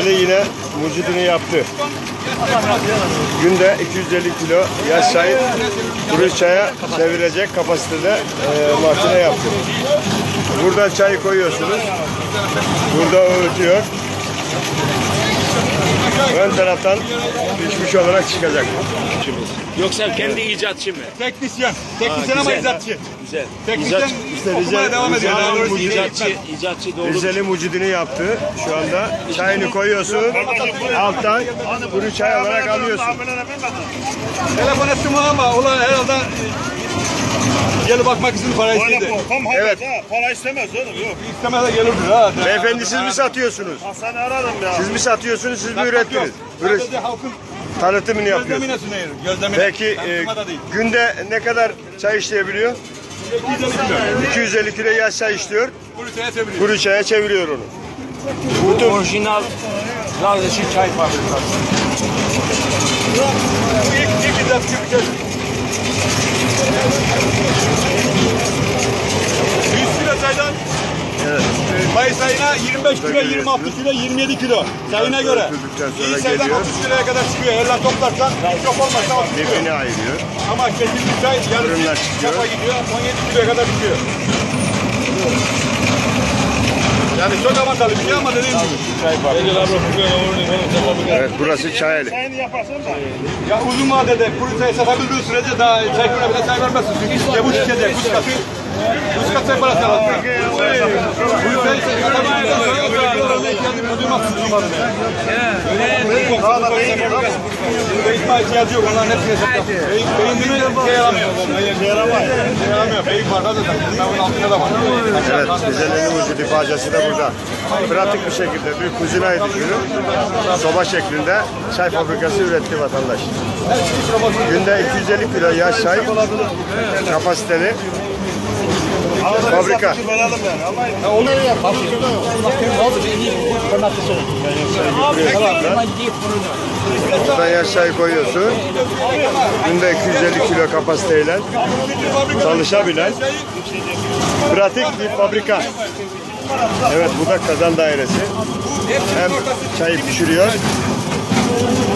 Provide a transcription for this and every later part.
Rizeli yine mucidini yaptı. Günde 250 kilo yaş çay kuru çaya çevirecek kapasitede e, makine yaptı. Burada çayı koyuyorsunuz. Burada öğütüyor. Ön taraftan pişmiş olarak çıkacak. Yoksa kendi icatçı mı? Teknisyen. Teknisyen ama güzel. icatçı. Güzel. Teknisyen işte okumaya Rize- devam ediyor. Rize'nin Daha doğrusu icatçı. İcatçı, doğru. Rizeli mucidini yaptı. Şu anda çayını koyuyorsun. Alttan kuru çay olarak alıyorsun. Telefon ettim ama ulan herhalde gelip bakmak için para istedi. Evet. Para istemez oğlum yok. İstemez de gelirdi ha. Beyefendi siz mi satıyorsunuz? Seni aradım ya. Siz mi satıyorsunuz, siz mi ürettiniz? Üret, Sadece halkın tanıtımını yapıyorsunuz. gözlemine sunuyoruz. Gözlemine. Peki e, Tanıtıma da değil. günde ne kadar çay işleyebiliyor? 250 kilo. 250 kilo yaş çay işliyor. Kuru çaya çeviriyor. Kuru çaya çeviriyor onu. Orijinal Lazlışı çay fabrikası. Bu ilk, ilk bir şey. 100 kilo çaydan Evet. Mayıs ayına 25 kilo, 26 kilo, 27 kilo sayına göre. İyi geliyor. 30 kiloya kadar çıkıyor. Eller toplarsan çok olmazsa 30 kilo. Lifini ayırıyor. Ama çekilmiş çay yarısı çıkıyor. kafa gidiyor 17 kiloya kadar çıkıyor. Yani çok avantajlı bir şey ama dediğim gibi. Evet burası Çayeli. Sayını yaparsan da. Ya uzun vadede kuru çay satabildiği sürece daha çay kuruna bile çay vermezsin. Çünkü işte bu şişecek, bu katı, bu katı çay parası alır. Kuru çay satabildiğinden sonra o zaman öyle ihtiyacını duymazsın uzun vadede. Daha da beyin yok. Beyin ihtiyacı yok, onların hepsini satacak. Beyin, beyin mi? Şey yaramıyor. Şey yaramıyor. Şey yaramıyor. Beyin var da zaten. Bunların altında da var. Evet, Rize'nin mucidi bacası da burada. Pratik bir şekilde bir kuzinayı düşünün. Soba şeklinde çay fabrikası üretti vatandaş. Günde 250 kilo yaş çay kapasiteli fabrika. Yaş çay koyuyorsun. Günde 250 kilo kapasiteyle çalışabilen pratik bir fabrika. Evet bu da kazan dairesi. Hem çayı pişiriyor,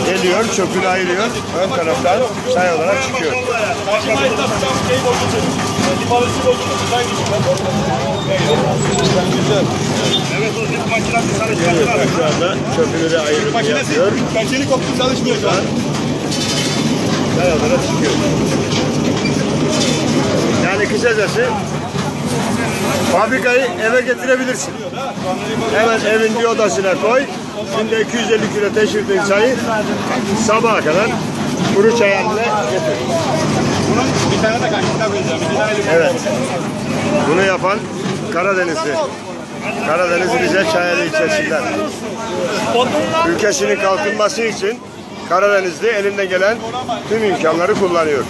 geliyor, çöpünü ayırıyor. Ön taraftan çay olarak çıkıyor. Evet o zil makinesi sana çıkarttılar. Şu anda çöpünü de ayırıp Makinesi, yapıyor. makineli koptu çalışmıyor şu an. Çay olarak çıkıyor. Yani kısacası fabrikayı eve getirebilirsin. Hemen evin bir odasına koy. Günde 250 kilo teşhirdiğin çayı sabaha kadar kuru çay haline getir. Bunun bir tane de tane limon. Evet. Bunu yapan Karadenizli. Karadeniz Rize Çayeli ilçesinden. Ülkesinin kalkınması için Karadenizli elinden gelen tüm imkanları kullanıyor.